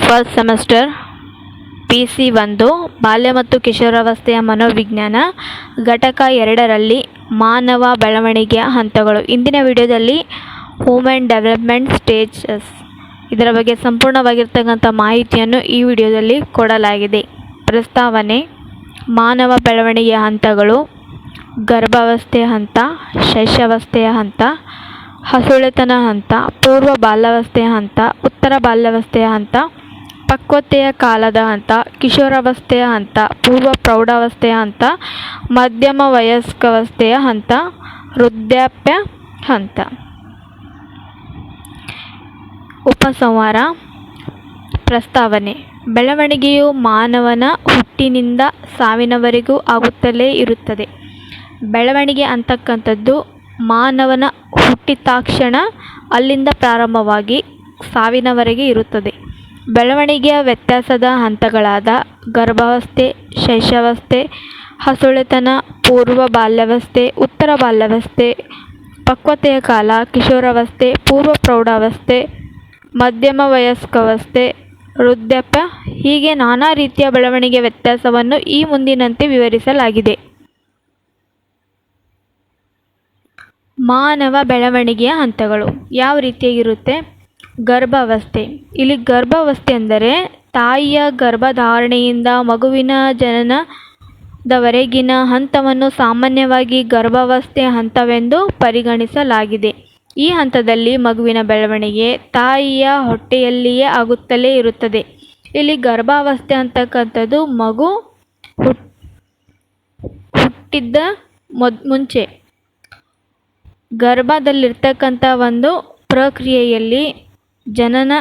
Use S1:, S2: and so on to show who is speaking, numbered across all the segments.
S1: First semester P C ಒಂದು, ಬಾಲ್ಯ ಮತ್ತು ಕಿಶೋರಾವಸ್ಥೆಯ ಮನೋವಿಜ್ಞಾನ, ಘಟಕ ಎರಡರಲ್ಲಿ ಮಾನವ ಬೆಳವಣಿಗೆಯ ಹಂತಗಳು. ಇಂದಿನ ವಿಡಿಯೋದಲ್ಲಿ ಹ್ಯೂಮನ್ ಡೆವಲಪ್ಮೆಂಟ್ ಸ್ಟೇಜಸ್ ಇದರ ಬಗ್ಗೆ ಸಂಪೂರ್ಣವಾಗಿರ್ತಕ್ಕಂಥ ಮಾಹಿತಿಯನ್ನು ಈ ವಿಡಿಯೋದಲ್ಲಿ ಕೊಡಲಾಗಿದೆ. ಪ್ರಸ್ತಾವನೆ, ಮಾನವ ಬೆಳವಣಿಗೆಯ ಹಂತಗಳು ಗರ್ಭಾವಸ್ಥೆಯ ಹಂತ, ಶೈಶವಸ್ಥೆಯ ಹಂತ, ಹಸುಳೆತನ ಹಂತ, ಪೂರ್ವ ಬಾಲ್ಯಾವಸ್ಥೆಯ ಹಂತ, ಉತ್ತರ ಬಾಲ್ಯಾವಸ್ಥೆಯ ಹಂತ ಪಕ್ವತೆಯ ಕಾಲದ ಹಂತ, ಕಿಶೋರಾವಸ್ಥೆಯ ಹಂತ, ಪೂರ್ವ ಪ್ರೌಢಾವಸ್ಥೆಯ ಹಂತ, ಮಧ್ಯಮ ವಯಸ್ಕಾವಸ್ಥೆಯ ಹಂತ, ವೃದ್ಧಾಪ್ಯ ಹಂತ. ಉಪಸಂಹಾರ, ಪ್ರಸ್ತಾವನೆ. ಬೆಳವಣಿಗೆಯು ಮಾನವನ ಹುಟ್ಟಿನಿಂದ ಸಾವಿನವರೆಗೂ ಆಗುತ್ತಲೇ ಇರುತ್ತದೆ. ಬೆಳವಣಿಗೆ ಅಂತಕ್ಕಂಥದ್ದು ಮಾನವನ ಹುಟ್ಟಿದಾಕ್ಷಣ ಅಲ್ಲಿಂದ ಪ್ರಾರಂಭವಾಗಿ ಸಾವಿನವರೆಗೆ ಇರುತ್ತದೆ. ಬೆಳವಣಿಗೆಯ ವ್ಯತ್ಯಾಸದ ಹಂತಗಳಾದ ಗರ್ಭಾವಸ್ಥೆ, ಶೈಶವಸ್ಥೆ, ಹಸುಳೆತನ, ಪೂರ್ವ ಬಾಲ್ಯಾವಸ್ಥೆ, ಉತ್ತರ ಬಾಲ್ಯಾವಸ್ಥೆ, ಪಕ್ವತೆಯ ಕಾಲ, ಕಿಶೋರಾವಸ್ಥೆ, ಪೂರ್ವ ಪ್ರೌಢಾವಸ್ಥೆ, ಮಧ್ಯಮ ವಯಸ್ಕಾವಸ್ಥೆ, ವೃದ್ಧಾಪ್ಯ. ಹೀಗೆ ನಾನಾ ರೀತಿಯ ಬೆಳವಣಿಗೆ ವ್ಯತ್ಯಾಸವನ್ನು ಈ ಮುಂದಿನಂತೆ ವಿವರಿಸಲಾಗಿದೆ. ಮಾನವ ಬೆಳವಣಿಗೆಯ ಹಂತಗಳು ಯಾವ ರೀತಿಯಾಗಿರುತ್ತೆ? ಗರ್ಭಾವಸ್ಥೆ. ಇಲ್ಲಿ ಗರ್ಭಾವಸ್ಥೆ ಅಂದರೆ ತಾಯಿಯ ಗರ್ಭಧಾರಣೆಯಿಂದ ಮಗುವಿನ ಜನನದವರೆಗಿನ ಹಂತವನ್ನು ಸಾಮಾನ್ಯವಾಗಿ ಗರ್ಭಾವಸ್ಥೆ ಹಂತವೆಂದು ಪರಿಗಣಿಸಲಾಗಿದೆ. ಈ ಹಂತದಲ್ಲಿ ಮಗುವಿನ ಬೆಳವಣಿಗೆ ತಾಯಿಯ ಹೊಟ್ಟೆಯಲ್ಲಿಯೇ ಆಗುತ್ತಲೇ ಇರುತ್ತದೆ. ಇಲ್ಲಿ ಗರ್ಭಾವಸ್ಥೆ ಅಂತಕ್ಕಂಥದ್ದು ಮಗು ಹುಟ್ ಹುಟ್ಟಿದ್ದ ಮೊದ್ ಮುಂಚೆ. ಗರ್ಭದಲ್ಲಿರ್ತಕ್ಕಂಥ ಒಂದು ಪ್ರಕ್ರಿಯೆಯಲ್ಲಿ ಜನನ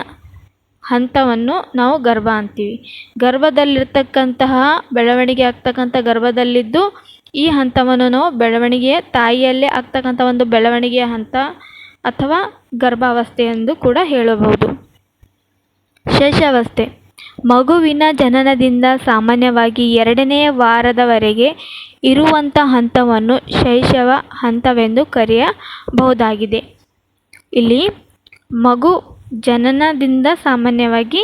S1: ಹಂತವನ್ನು ನಾವು ಗರ್ಭ ಅಂತೀವಿ. ಗರ್ಭದಲ್ಲಿರ್ತಕ್ಕಂತಹ ಬೆಳವಣಿಗೆ ಆಗ್ತಕ್ಕಂಥ ಗರ್ಭದಲ್ಲಿದ್ದು ಈ ಹಂತವನ್ನು ನಾವು ಬೆಳವಣಿಗೆಯ ತಾಯಿಯಲ್ಲೇ ಆಗ್ತಕ್ಕಂಥ ಒಂದು ಬೆಳವಣಿಗೆಯ ಹಂತ ಅಥವಾ ಗರ್ಭಾವಸ್ಥೆ ಎಂದು ಕೂಡ ಹೇಳಬಹುದು. ಶೇಷಾವಸ್ಥೆ. ಮಗುವಿನ ಜನನದಿಂದ ಸಾಮಾನ್ಯವಾಗಿ ಎರಡನೆಯ ವಾರದವರೆಗೆ ಇರುವಂಥ ಹಂತವನ್ನು ಶೈಶವ ಹಂತವೆಂದು ಕರೆಯಬಹುದಾಗಿದೆ. ಇಲ್ಲಿ ಮಗು ಜನನದಿಂದ ಸಾಮಾನ್ಯವಾಗಿ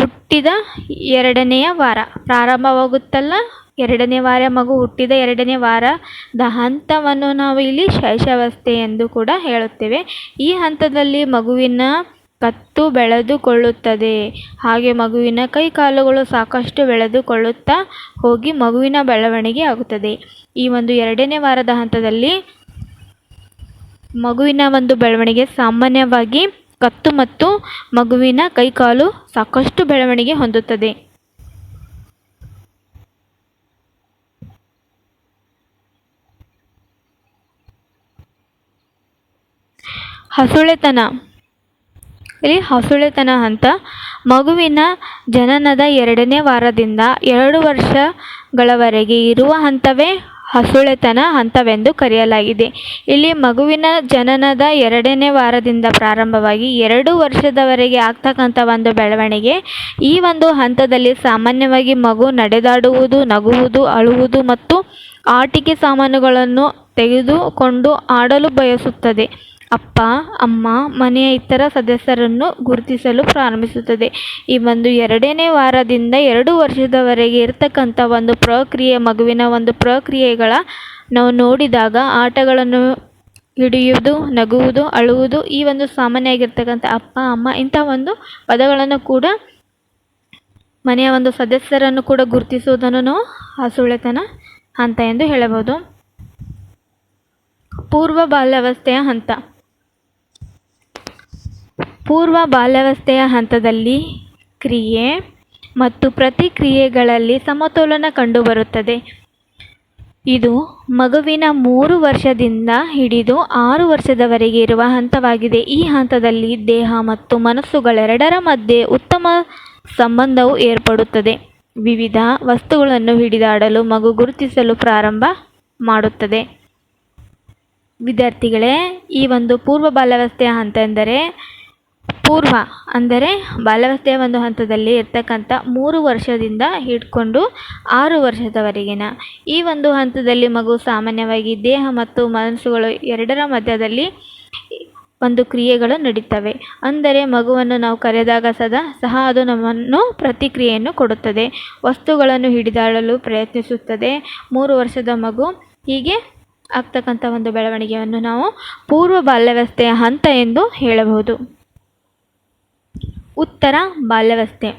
S1: ಹುಟ್ಟಿದ ಎರಡನೆಯ ವಾರ. ಪ್ರಾರಂಭವಾಗುತ್ತಲ್ಲ? ಎರಡನೇ ವಾರ ಮಗು ಹುಟ್ಟಿದ ಎರಡನೇ ವಾರದ ಹಂತವನ್ನು ನಾವು ಇಲ್ಲಿ ಶೈಶವಸ್ಥೆ ಎಂದು ಕೂಡ ಹೇಳುತ್ತೇವೆ. ಈ ಹಂತದಲ್ಲಿ ಮಗುವಿನ ಕತ್ತು ಬೆಳೆದುಕೊಳ್ಳುತ್ತದೆ. ಹಾಗೆ ಮಗುವಿನ ಕೈ ಕಾಲುಗಳು ಸಾಕಷ್ಟು ಬೆಳೆದುಕೊಳ್ಳುತ್ತಾ ಹೋಗಿ ಮಗುವಿನ ಬೆಳವಣಿಗೆ ಆಗುತ್ತದೆ. ಈ ಒಂದು ಎರಡನೇ ವಾರದ ಹಂತದಲ್ಲಿ ಮಗುವಿನ ಒಂದು ಬೆಳವಣಿಗೆ ಸಾಮಾನ್ಯವಾಗಿ ಕತ್ತು ಮತ್ತು ಮಗುವಿನ ಕೈಕಾಲು ಸಾಕಷ್ಟು ಬೆಳವಣಿಗೆ ಹೊಂದುತ್ತದೆ. ಹಸುಳೆತನ. ಇಲ್ಲಿ ಹಸುಳೆತನ ಹಂತ ಮಗುವಿನ ಜನನದ ಎರಡನೇ ವಾರದಿಂದ ಎರಡು ವರ್ಷಗಳವರೆಗೆ ಇರುವ ಹಂತವೇ ಹಸುಳೆತನ ಹಂತವೆಂದು ಕರೆಯಲಾಗಿದೆ. ಇಲ್ಲಿ ಮಗುವಿನ ಜನನದ ಎರಡನೇ ವಾರದಿಂದ ಪ್ರಾರಂಭವಾಗಿ ಎರಡು ವರ್ಷದವರೆಗೆ ಆಗ್ತಕ್ಕಂಥ ಒಂದು ಬೆಳವಣಿಗೆ. ಈ ಒಂದು ಹಂತದಲ್ಲಿ ಸಾಮಾನ್ಯವಾಗಿ ಮಗು ನಡೆದಾಡುವುದು, ನಗುವುದು, ಅಳುವುದು ಮತ್ತು ಆಟಿಕೆ ಸಾಮಾನುಗಳನ್ನು ತೆಗೆದುಕೊಂಡು ಆಡಲು ಬಯಸುತ್ತದೆ. ಅಪ್ಪ, ಅಮ್ಮ, ಮನೆಯ ಇತರ ಸದಸ್ಯರನ್ನು ಗುರುತಿಸಲು ಪ್ರಾರಂಭಿಸುತ್ತದೆ. ಈ ಒಂದು ಎರಡನೇ ವಾರದಿಂದ ಎರಡು ವರ್ಷದವರೆಗೆ ಇರತಕ್ಕಂಥ ಒಂದು ಪ್ರಕ್ರಿಯೆ, ಮಗುವಿನ ಒಂದು ಪ್ರಕ್ರಿಯೆಗಳ ನಾವು ನೋಡಿದಾಗ ಆಟಗಳನ್ನು ಹಿಡಿಯುವುದು, ನಗುವುದು, ಅಳುವುದು ಈ ಒಂದು ಸಾಮಾನ್ಯವಾಗಿರ್ತಕ್ಕಂಥ ಅಪ್ಪ, ಅಮ್ಮ ಇಂಥ ಒಂದು ಪದಗಳನ್ನು ಕೂಡ ಮನೆಯ ಒಂದು ಸದಸ್ಯರನ್ನು ಕೂಡ ಗುರುತಿಸುವುದನ್ನು ನಾವು ಹಸುಳೆತನ ಹಂತ ಎಂದು ಹೇಳಬಹುದು. ಪೂರ್ವ ಬಾಲ್ಯಾವಸ್ಥೆಯ ಹಂತ. ಪೂರ್ವ ಬಾಲ್ಯಾವಸ್ಥೆಯ ಹಂತದಲ್ಲಿ ಕ್ರಿಯೆ ಮತ್ತು ಪ್ರತಿಕ್ರಿಯೆಗಳಲ್ಲಿ ಸಮತೋಲನ ಕಂಡುಬರುತ್ತದೆ. ಇದು ಮಗುವಿನ ಮೂರು ವರ್ಷದಿಂದ ಹಿಡಿದು ಆರು ವರ್ಷದವರೆಗೆ ಇರುವ ಹಂತವಾಗಿದೆ. ಈ ಹಂತದಲ್ಲಿ ದೇಹ ಮತ್ತು ಮನಸ್ಸುಗಳೆರಡರ ಮಧ್ಯೆ ಉತ್ತಮ ಸಂಬಂಧವು ಏರ್ಪಡುತ್ತದೆ. ವಿವಿಧ ವಸ್ತುಗಳನ್ನು ಹಿಡಿದಾಡಲು ಮಗು ಗುರುತಿಸಲು ಪ್ರಾರಂಭ ಮಾಡುತ್ತದೆ. ವಿದ್ಯಾರ್ಥಿಗಳೇ, ಈ ಒಂದು ಪೂರ್ವ ಬಾಲ್ಯಾವಸ್ಥೆಯ ಹಂತ ಎಂದರೆ ಪೂರ್ವ ಅಂದರೆ ಬಾಲ್ಯವಸ್ಥೆಯ ಒಂದು ಹಂತದಲ್ಲಿ ಇರ್ತಕ್ಕಂಥ ಮೂರು ವರ್ಷದಿಂದ ಹಿಡ್ಕೊಂಡು ಆರು ವರ್ಷದವರೆಗಿನ. ಈ ಒಂದು ಹಂತದಲ್ಲಿ ಮಗು ಸಾಮಾನ್ಯವಾಗಿ ದೇಹ ಮತ್ತು ಮನಸ್ಸುಗಳು ಎರಡರ ಮಧ್ಯದಲ್ಲಿ ಒಂದು ಕ್ರಿಯೆಗಳು ನಡೀತವೆ. ಅಂದರೆ ಮಗುವನ್ನು ನಾವು ಕರೆದಾಗ ಸದಾ ಸಹ ಅದು ನಮ್ಮನ್ನು ಪ್ರತಿಕ್ರಿಯೆಯನ್ನು ಕೊಡುತ್ತದೆ. ವಸ್ತುಗಳನ್ನು ಹಿಡಿದಾಡಲು ಪ್ರಯತ್ನಿಸುತ್ತದೆ. ಮೂರು ವರ್ಷದ ಮಗು ಹೀಗೆ ಆಗ್ತಕ್ಕಂಥ ಒಂದು ಬೆಳವಣಿಗೆಯನ್ನು ನಾವು ಪೂರ್ವ ಬಾಲ್ಯಾವಸ್ಥೆಯ ಹಂತ ಎಂದು ಹೇಳಬಹುದು. ಉತ್ತರ ಬಾಲ್ಯಾವಸ್ಥೆ.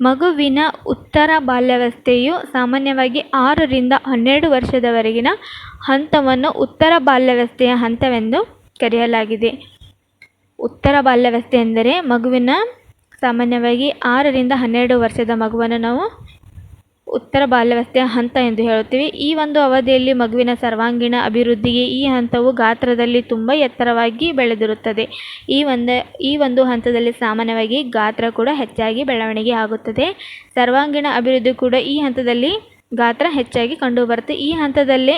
S1: ಮಗುವಿನ ಉತ್ತರ ಬಾಲ್ಯಾವಸ್ಥೆಯು ಸಾಮಾನ್ಯವಾಗಿ ಆರರಿಂದ ಹನ್ನೆರಡು ವರ್ಷದವರೆಗಿನ ಹಂತವನ್ನು ಉತ್ತರ ಬಾಲ್ಯಾವಸ್ಥೆಯ ಹಂತವೆಂದು ಕರೆಯಲಾಗಿದೆ. ಉತ್ತರ ಬಾಲ್ಯಾವಸ್ಥೆ ಎಂದರೆ ಮಗುವಿನ ಸಾಮಾನ್ಯವಾಗಿ ಆರರಿಂದ ಹನ್ನೆರಡು ವರ್ಷದ ಮಗುವನ್ನು ನಾವು ಉತ್ತರ ಬಾಲ್ಯಾವಸ್ಥೆಯ ಹಂತ ಎಂದು ಹೇಳುತ್ತೀವಿ. ಈ ಒಂದು ಅವಧಿಯಲ್ಲಿ ಮಗುವಿನ ಸರ್ವಾಂಗೀಣ ಅಭಿವೃದ್ಧಿಗೆ ಈ ಹಂತವು ಗಾತ್ರದಲ್ಲಿ ತುಂಬ ಎತ್ತರವಾಗಿ ಬೆಳೆದಿರುತ್ತದೆ. ಈ ಒಂದು ಈ ಒಂದು ಹಂತದಲ್ಲಿ ಸಾಮಾನ್ಯವಾಗಿ ಗಾತ್ರ ಕೂಡ ಹೆಚ್ಚಾಗಿ ಬೆಳವಣಿಗೆ ಆಗುತ್ತದೆ. ಸರ್ವಾಂಗೀಣ ಅಭಿವೃದ್ಧಿ ಕೂಡ ಈ ಹಂತದಲ್ಲಿ ಗಾತ್ರ ಹೆಚ್ಚಾಗಿ ಕಂಡುಬರುತ್ತೆ. ಈ ಹಂತದಲ್ಲಿ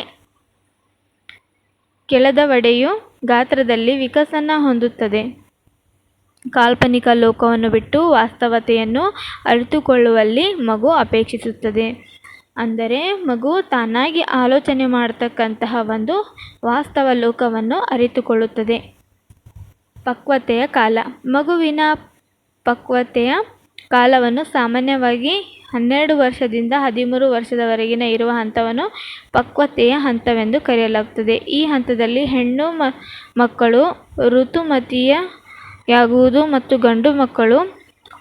S1: ಕೆಳದ ವಡೆಯು ಗಾತ್ರದಲ್ಲಿ ವಿಕಸನ ಹೊಂದುತ್ತದೆ. ಕಾಲ್ಪನಿಕ ಲೋಕವನ್ನು ಬಿಟ್ಟು ವಾಸ್ತವತೆಯನ್ನು ಅರಿತುಕೊಳ್ಳುವಲ್ಲಿ ಮಗು ಅಪೇಕ್ಷಿಸುತ್ತದೆ. ಅಂದರೆ ಮಗು ತಾನಾಗಿ ಆಲೋಚನೆ ಮಾಡತಕ್ಕಂತಹ ಒಂದು ವಾಸ್ತವ ಲೋಕವನ್ನು ಅರಿತುಕೊಳ್ಳುತ್ತದೆ. ಪಕ್ವತೆಯ ಕಾಲ. ಮಗುವಿನ ಪಕ್ವತೆಯ ಕಾಲವನ್ನು ಸಾಮಾನ್ಯವಾಗಿ ಹನ್ನೆರಡು ವರ್ಷದಿಂದ ಹದಿಮೂರು ವರ್ಷದವರೆಗಿನ ಇರುವ ಹಂತವನ್ನು ಪಕ್ವತೆಯ ಹಂತವೆಂದು ಕರೆಯಲಾಗುತ್ತದೆ. ಈ ಹಂತದಲ್ಲಿ ಹೆಣ್ಣು ಮಕ್ಕಳು ಋತುಮತಿಯಾಗುವುದು ಮತ್ತು ಗಂಡು ಮಕ್ಕಳು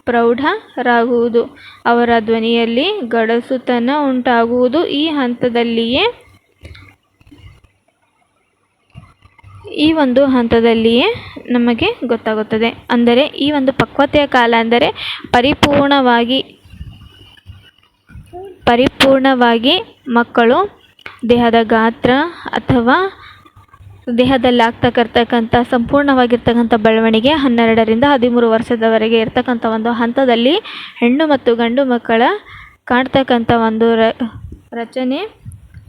S1: ಪ್ರೌಢರಾಗುವುದು. ಅವರ ಧ್ವನಿಯಲ್ಲಿ ಗಡಸುತನ ಉಂಟಾಗುವುದು. ಈ ಹಂತದಲ್ಲಿಯೇ ಈ ಒಂದು ಹಂತದಲ್ಲಿಯೇ ನಮಗೆ ಗೊತ್ತಾಗುತ್ತದೆ. ಅಂದರೆ ಈ ಒಂದು ಪಕ್ವತೆಯ ಕಾಲ ಅಂದರೆ ಪರಿಪೂರ್ಣವಾಗಿ ಪರಿಪೂರ್ಣವಾಗಿ ಮಕ್ಕಳು ದೇಹದ ಗಾತ್ರ ಅಥವಾ ದೇಹದಲ್ಲಿ ಆಗ್ತಕ್ಕಂಥ ಸಂಪೂರ್ಣವಾಗಿರ್ತಕ್ಕಂಥ ಬೆಳವಣಿಗೆ ಹನ್ನೆರಡರಿಂದ ಹದಿಮೂರು ವರ್ಷದವರೆಗೆ ಇರ್ತಕ್ಕಂಥ ಒಂದು ಹಂತದಲ್ಲಿ ಹೆಣ್ಣು ಮತ್ತು ಗಂಡು ಮಕ್ಕಳ ಕಾಣ್ತಕ್ಕಂಥ ಒಂದು ರಚನೆ.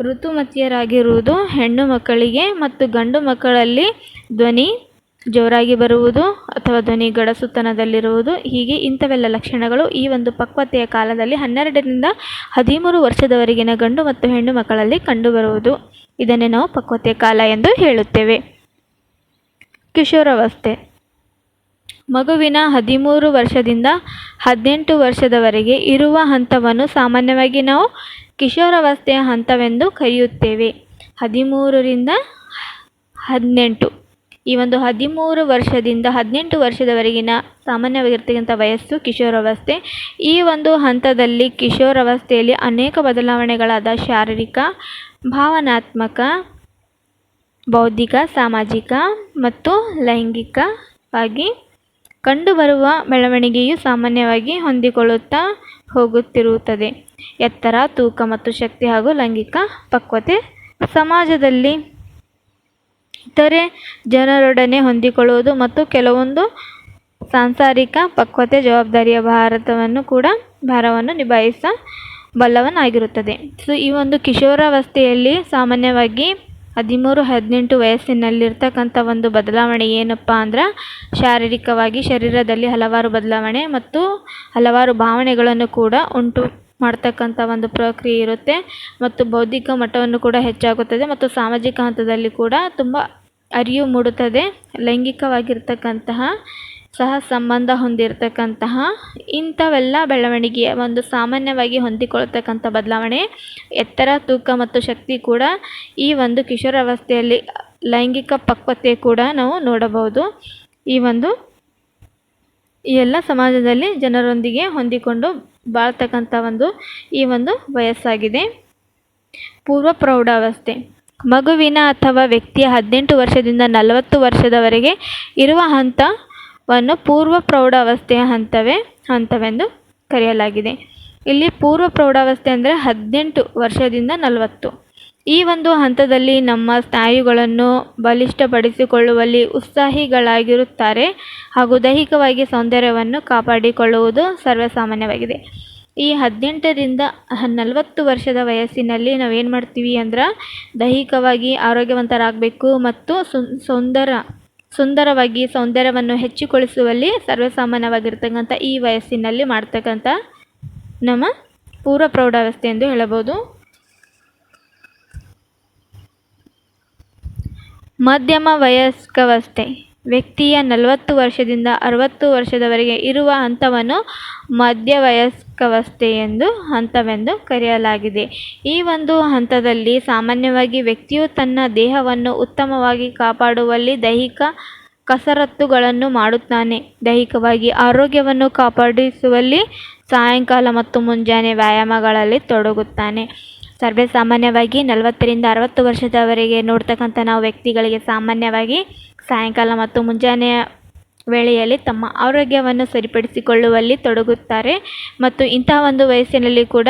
S1: ಋತುಮತಿಯರಾಗಿರುವುದು ಹೆಣ್ಣು ಮಕ್ಕಳಿಗೆ ಮತ್ತು ಗಂಡು ಮಕ್ಕಳಲ್ಲಿ ಧ್ವನಿ ಜೋರಾಗಿ ಬರುವುದು ಅಥವಾ ಧ್ವನಿ ಗಡಸುತನದಲ್ಲಿರುವುದು. ಹೀಗೆ ಇಂಥವೆಲ್ಲ ಲಕ್ಷಣಗಳು ಈ ಒಂದು ಪಕ್ವತೆಯ ಕಾಲದಲ್ಲಿ ಹನ್ನೆರಡರಿಂದ ಹದಿಮೂರು ವರ್ಷದವರೆಗಿನ ಗಂಡು ಮತ್ತು ಹೆಣ್ಣು ಮಕ್ಕಳಲ್ಲಿ ಕಂಡುಬರುವುದು. ಇದನ್ನೇ ನಾವು ಪಕ್ವತೆ ಕಾಲ ಎಂದು ಹೇಳುತ್ತೇವೆ. ಕಿಶೋರಾವಸ್ಥೆ. ಮಗುವಿನ ಹದಿಮೂರು ವರ್ಷದಿಂದ ಹದಿನೆಂಟು ವರ್ಷದವರೆಗೆ ಇರುವ ಹಂತವನ್ನು ಸಾಮಾನ್ಯವಾಗಿ ನಾವು ಕಿಶೋರಾವಸ್ಥೆಯ ಹಂತವೆಂದು ಕರೆಯುತ್ತೇವೆ. ಹದಿಮೂರರಿಂದ ಹದಿನೆಂಟು. ಈ ಒಂದು ಹದಿಮೂರು ವರ್ಷದಿಂದ ಹದಿನೆಂಟು ವರ್ಷದವರೆಗಿನ ಸಾಮಾನ್ಯವಾಗಿರ್ತಕ್ಕಂಥ ವಯಸ್ಸು ಕಿಶೋರಾವಸ್ಥೆ. ಈ ಒಂದು ಹಂತದಲ್ಲಿ ಕಿಶೋರಾವಸ್ಥೆಯಲ್ಲಿ ಅನೇಕ ಬದಲಾವಣೆಗಳಾದ ಶಾರೀರಿಕ ಭಾವನಾತ್ಮಕ, ಬೌದ್ಧಿಕ, ಸಾಮಾಜಿಕ ಮತ್ತು ಲೈಂಗಿಕವಾಗಿ ಕಂಡುಬರುವ ಬೆಳವಣಿಗೆಯು ಸಾಮಾನ್ಯವಾಗಿ ಹೊಂದಿಕೊಳ್ಳುತ್ತಾ ಹೋಗುತ್ತಿರುತ್ತದೆ. ಎತ್ತರ, ತೂಕ ಮತ್ತು ಶಕ್ತಿ ಹಾಗೂ ಲೈಂಗಿಕ ಪಕ್ವತೆ ಸಮಾಜದಲ್ಲಿ ಇತರೆ ಜನರೊಡನೆ ಹೊಂದಿಕೊಳ್ಳುವುದು ಮತ್ತು ಕೆಲವೊಂದು ಸಾಂಸಾರಿಕ ಪಕ್ವತೆ ಜವಾಬ್ದಾರಿಯ ಭಾರತವನ್ನು ಕೂಡ ಭಾರವನ್ನು ನಿಭಾಯಿಸಬಲ್ಲವನಾಗಿರುತ್ತದೆ ಸೊ, ಈ ಒಂದು ಕಿಶೋರಾವಸ್ಥೆಯಲ್ಲಿ ಸಾಮಾನ್ಯವಾಗಿ ಹದಿಮೂರು, ಹದಿನೆಂಟು ವಯಸ್ಸಿನಲ್ಲಿರ್ತಕ್ಕಂಥ ಒಂದು ಬದಲಾವಣೆ ಏನಪ್ಪ ಅಂದ್ರೆ, ಶಾರೀರಿಕವಾಗಿ ಶರೀರದಲ್ಲಿ ಹಲವಾರು ಬದಲಾವಣೆ ಮತ್ತು ಹಲವಾರು ಭಾವನೆಗಳನ್ನು ಕೂಡ ಉಂಟು ಮಾಡ್ತಕ್ಕಂಥ ಒಂದು ಪ್ರಕ್ರಿಯೆ ಇರುತ್ತೆ ಮತ್ತು ಬೌದ್ಧಿಕ ಮಟ್ಟವನ್ನು ಕೂಡ ಹೆಚ್ಚಾಗುತ್ತದೆ ಮತ್ತು ಸಾಮಾಜಿಕ ಹಂತದಲ್ಲಿ ಕೂಡ ತುಂಬ ಅರಿವು ಮೂಡುತ್ತದೆ, ಲೈಂಗಿಕವಾಗಿರ್ತಕ್ಕಂತಹ ಸಹ ಸಂಬಂಧ ಹೊಂದಿರತಕ್ಕಂತಹ ಇಂಥವೆಲ್ಲ ಬೆಳವಣಿಗೆಯ ಒಂದು ಸಾಮಾನ್ಯವಾಗಿ ಹೊಂದಿಕೊಳ್ಳತಕ್ಕಂಥ ಬದಲಾವಣೆ, ಎತ್ತರ ತೂಕ ಮತ್ತು ಶಕ್ತಿ ಕೂಡ ಈ ಒಂದು ಕಿಶೋರಾವಸ್ಥೆಯಲ್ಲಿ ಲೈಂಗಿಕ ಪಕ್ವತೆ ಕೂಡ ನಾವು ನೋಡಬಹುದು. ಈ ಒಂದು ಎಲ್ಲ ಸಮಾಜದಲ್ಲಿ ಜನರೊಂದಿಗೆ ಹೊಂದಿಕೊಂಡು ಬಾಳ್ತಕ್ಕಂಥ ಒಂದು ಈ ಒಂದು ವಯಸ್ಸಾಗಿದೆ. ಪೂರ್ವ ಪ್ರೌಢಾವಸ್ಥೆ. ಮಗುವಿನ ಅಥವಾ ವ್ಯಕ್ತಿಯ ಹದಿನೆಂಟು ವರ್ಷದಿಂದ ನಲವತ್ತು ವರ್ಷದವರೆಗೆ ಇರುವ ಹಂತವನ್ನು ಪೂರ್ವ ಪ್ರೌಢಾವಸ್ಥೆಯ ಹಂತವೇ, ಹಂತವೆಂದು ಕರೆಯಲಾಗಿದೆ. ಇಲ್ಲಿ ಪೂರ್ವ ಪ್ರೌಢಾವಸ್ಥೆ ಅಂದರೆ ಹದಿನೆಂಟು ವರ್ಷದಿಂದ ನಲವತ್ತು. ಈ ಒಂದು ಹಂತದಲ್ಲಿ ನಮ್ಮ ಸ್ನಾಯುಗಳನ್ನು ಬಲಿಷ್ಠಪಡಿಸಿಕೊಳ್ಳುವಲ್ಲಿ ಉತ್ಸಾಹಿಗಳಾಗಿರುತ್ತಾರೆ ಹಾಗೂ ದೈಹಿಕವಾಗಿ ಸೌಂದರ್ಯವನ್ನು ಕಾಪಾಡಿಕೊಳ್ಳುವುದು ಸರ್ವೇಸಾಮಾನ್ಯವಾಗಿದೆ. ಈ ಹದಿನೆಂಟರಿಂದ ನಲವತ್ತು ವರ್ಷದ ವಯಸ್ಸಿನಲ್ಲಿ ನಾವೇನು ಮಾಡ್ತೀವಿ ಅಂದ್ರೆ ದೈಹಿಕವಾಗಿ ಆರೋಗ್ಯವಂತರಾಗಬೇಕು ಮತ್ತು ಸುಂದರ ಸುಂದರವಾಗಿ ಸೌಂದರ್ಯವನ್ನು ಹೆಚ್ಚಿಕೊಳಿಸುವಲ್ಲಿ ಸರ್ವೇಸಾಮಾನ್ಯವಾಗಿರ್ತಕ್ಕಂಥ ಈ ವಯಸ್ಸಿನಲ್ಲಿ ಮಾಡ್ತಕ್ಕಂಥ ನಮ್ಮ ಪೂರ್ವ ಪ್ರೌಢಾವಸ್ಥೆ ಎಂದು ಹೇಳಬಹುದು. ಮಧ್ಯಮ ವಯಸ್ಕಾವಸ್ಥೆ. ವ್ಯಕ್ತಿಯ ನಲವತ್ತು ವರ್ಷದಿಂದ ಅರವತ್ತು ವರ್ಷದವರೆಗೆ ಇರುವ ಹಂತವನ್ನು ಮಧ್ಯವಯಸ್ಕವಸ್ಥೆ ಎಂದು ಹಂತವೆಂದು ಕರೆಯಲಾಗಿದೆ. ಈ ಒಂದು ಹಂತದಲ್ಲಿ ಸಾಮಾನ್ಯವಾಗಿ ವ್ಯಕ್ತಿಯು ತನ್ನ ದೇಹವನ್ನು ಉತ್ತಮವಾಗಿ ಕಾಪಾಡುವಲ್ಲಿ ದೈಹಿಕ ಕಸರತ್ತುಗಳನ್ನು ಮಾಡುತ್ತಾನೆ. ದೈಹಿಕವಾಗಿ ಆರೋಗ್ಯವನ್ನು ಕಾಪಾಡಿಸುವಲ್ಲಿ ಸಾಯಂಕಾಲ ಮತ್ತು ಮುಂಜಾನೆ ವ್ಯಾಯಾಮಗಳಲ್ಲಿ ತೊಡಗುತ್ತಾನೆ. ಸರ್ವೇ ಸಾಮಾನ್ಯವಾಗಿ ನಲವತ್ತರಿಂದ ಅರವತ್ತು ವರ್ಷದವರೆಗೆ ನೋಡ್ತಕ್ಕಂಥ ನಾವು ವ್ಯಕ್ತಿಗಳಿಗೆ ಸಾಮಾನ್ಯವಾಗಿ ಸಾಯಂಕಾಲ ಮತ್ತು ಮುಂಜಾನೆಯ ವೇಳೆಯಲ್ಲಿ ತಮ್ಮ ಆರೋಗ್ಯವನ್ನು ಸರಿಪಡಿಸಿಕೊಳ್ಳುವಲ್ಲಿ ತೊಡಗುತ್ತಾರೆ. ಮತ್ತು ಇಂತಹ ಒಂದು ವಯಸ್ಸಿನಲ್ಲಿ ಕೂಡ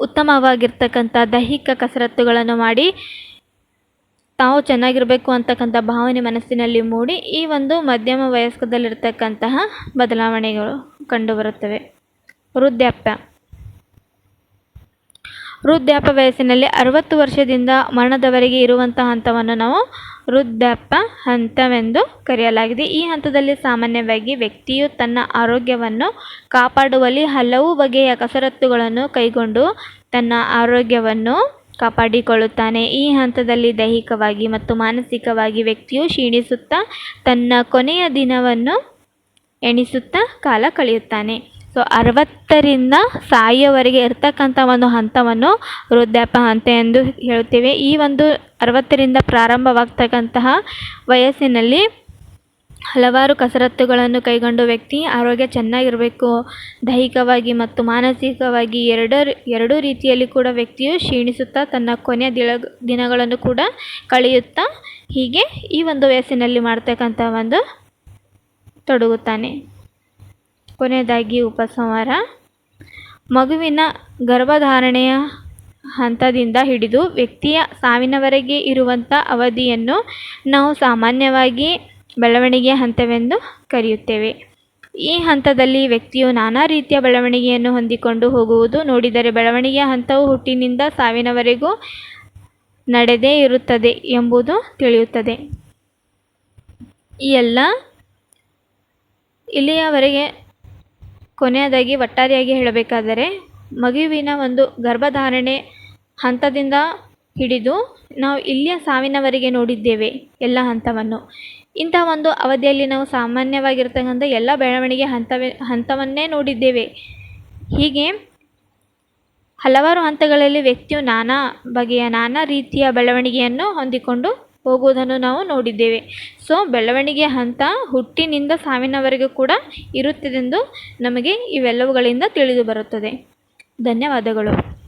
S1: ಉತ್ತಮವಾಗಿರ್ತಕ್ಕಂಥ ದೈಹಿಕ ಕಸರತ್ತುಗಳನ್ನು ಮಾಡಿ ತಾವು ಚೆನ್ನಾಗಿರಬೇಕು ಅಂತಕ್ಕಂಥ ಭಾವನೆ ಮನಸ್ಸಿನಲ್ಲಿ ಮೂಡಿ ಈ ಒಂದು ಮಧ್ಯಮ ವಯಸ್ಕದಲ್ಲಿರ್ತಕ್ಕಂತಹ ಬದಲಾವಣೆಗಳು ಕಂಡುಬರುತ್ತವೆ. ವೃದ್ಧಾಪ್ಯ. ವೃದ್ಧಾಪ್ಯ ವಯಸ್ಸಿನಲ್ಲಿ ಅರವತ್ತು ವರ್ಷದಿಂದ ಮರಣದವರೆಗೆ ಇರುವಂತಹ ಹಂತವನ್ನು ನಾವು ವೃದ್ಧಾಪ್ಯ ಹಂತವೆಂದು ಕರೆಯಲಾಗಿದೆ. ಈ ಹಂತದಲ್ಲಿ ಸಾಮಾನ್ಯವಾಗಿ ವ್ಯಕ್ತಿಯು ತನ್ನ ಆರೋಗ್ಯವನ್ನು ಕಾಪಾಡುವಲ್ಲಿ ಹಲವು ಬಗೆಯ ಕಸರತ್ತುಗಳನ್ನು ಕೈಗೊಂಡು ತನ್ನ ಆರೋಗ್ಯವನ್ನು ಕಾಪಾಡಿಕೊಳ್ಳುತ್ತಾನೆ. ಈ ಹಂತದಲ್ಲಿ ದೈಹಿಕವಾಗಿ ಮತ್ತು ಮಾನಸಿಕವಾಗಿ ವ್ಯಕ್ತಿಯು ಕ್ಷೀಣಿಸುತ್ತಾ ತನ್ನ ಕೊನೆಯ ದಿನವನ್ನು ಎಣಿಸುತ್ತಾ ಕಾಲ ಕಳೆಯುತ್ತಾನೆ. ಸೊ ಅರವತ್ತರಿಂದ ಸಾಯೋವರೆಗೆ ಇರ್ತಕ್ಕಂಥ ಒಂದು ಹಂತವನ್ನು ವೃದ್ಧಾಪ್ಯ ಹಂತ ಎಂದು ಹೇಳುತ್ತೇವೆ. ಈ ಒಂದು ಅರವತ್ತರಿಂದ ಪ್ರಾರಂಭವಾಗ್ತಕ್ಕಂತಹ ವಯಸ್ಸಿನಲ್ಲಿ ಹಲವಾರು ಕಸರತ್ತುಗಳನ್ನು ಕೈಗೊಂಡು ವ್ಯಕ್ತಿ ಆರೋಗ್ಯ ಚೆನ್ನಾಗಿರಬೇಕು. ದೈಹಿಕವಾಗಿ ಮತ್ತು ಮಾನಸಿಕವಾಗಿ ಎರಡರ ಎರಡೂ ರೀತಿಯಲ್ಲಿ ಕೂಡ ವ್ಯಕ್ತಿಯು ಕ್ಷೀಣಿಸುತ್ತಾ ತನ್ನ ಕೊನೆಯ ದಿನಗಳನ್ನು ಕೂಡ ಕಳೆಯುತ್ತಾ ಹೀಗೆ ಈ ಒಂದು ವಯಸ್ಸಿನಲ್ಲಿ ಮಾಡ್ತಕ್ಕಂಥ ಒಂದು ತೊಡಗುತ್ತಾನೆ. ಕೊನೆಯದಾಗಿ ಉಪಸಂಹಾರ. ಮಗುವಿನ ಗರ್ಭಧಾರಣೆಯ ಹಂತದಿಂದ ಹಿಡಿದು ವ್ಯಕ್ತಿಯ ಸಾವಿನವರೆಗೆ ಇರುವಂಥ ಅವಧಿಯನ್ನು ನಾವು ಸಾಮಾನ್ಯವಾಗಿ ಬೆಳವಣಿಗೆಯ ಹಂತವೆಂದು ಕರೆಯುತ್ತೇವೆ. ಈ ಹಂತದಲ್ಲಿ ವ್ಯಕ್ತಿಯು ನಾನಾ ರೀತಿಯ ಬೆಳವಣಿಗೆಯನ್ನು ಹೊಂದಿಕೊಂಡು ಹೋಗುವುದು ನೋಡಿದರೆ ಬೆಳವಣಿಗೆಯ ಹಂತವು ಹುಟ್ಟಿನಿಂದ ಸಾವಿನವರೆಗೂ ನಡೆದೇ ಇರುತ್ತದೆ ಎಂಬುದು ತಿಳಿಯುತ್ತದೆ. ಈ ಎಲ್ಲ ಇಲ್ಲಿಯವರೆಗೆ ಕೊನೆಯದಾಗಿ ಒಟ್ಟಾರೆಯಾಗಿ ಹೇಳಬೇಕಾದರೆ ಮಗುವಿನ ಒಂದು ಗರ್ಭಧಾರಣೆ ಹಂತದಿಂದ ಹಿಡಿದು ನಾವು ಇಲ್ಲಿಯ ಸಾವಿನವರೆಗೆ ನೋಡಿದ್ದೇವೆ ಎಲ್ಲ ಹಂತವನ್ನು. ಇಂಥ ಒಂದು ಅವಧಿಯಲ್ಲಿ ನಾವು ಸಾಮಾನ್ಯವಾಗಿರ್ತಕ್ಕಂಥ ಎಲ್ಲ ಬೆಳವಣಿಗೆ ಹಂತವೇ, ಹಂತವನ್ನೇ ನೋಡಿದ್ದೇವೆ. ಹೀಗೆ ಹಲವಾರು ಹಂತಗಳಲ್ಲಿ ವ್ಯಕ್ತಿಯು ನಾನಾ ಬಗೆಯ ನಾನಾ ರೀತಿಯ ಬೆಳವಣಿಗೆಯನ್ನು ಹೊಂದಿಕೊಂಡು ಹೋಗುವುದನ್ನು ನಾವು ನೋಡಿದ್ದೇವೆ. ಸೊ, ಬೆಳವಣಿಗೆ ಹಂತ ಹುಟ್ಟಿನಿಂದ ಸಾವಿನವರೆಗೂ ಕೂಡ ಇರುತ್ತದೆಂದು ನಮಗೆ ಇವೆಲ್ಲವುಗಳಿಂದ ತಿಳಿದು ಬರುತ್ತದೆ. ಧನ್ಯವಾದಗಳು.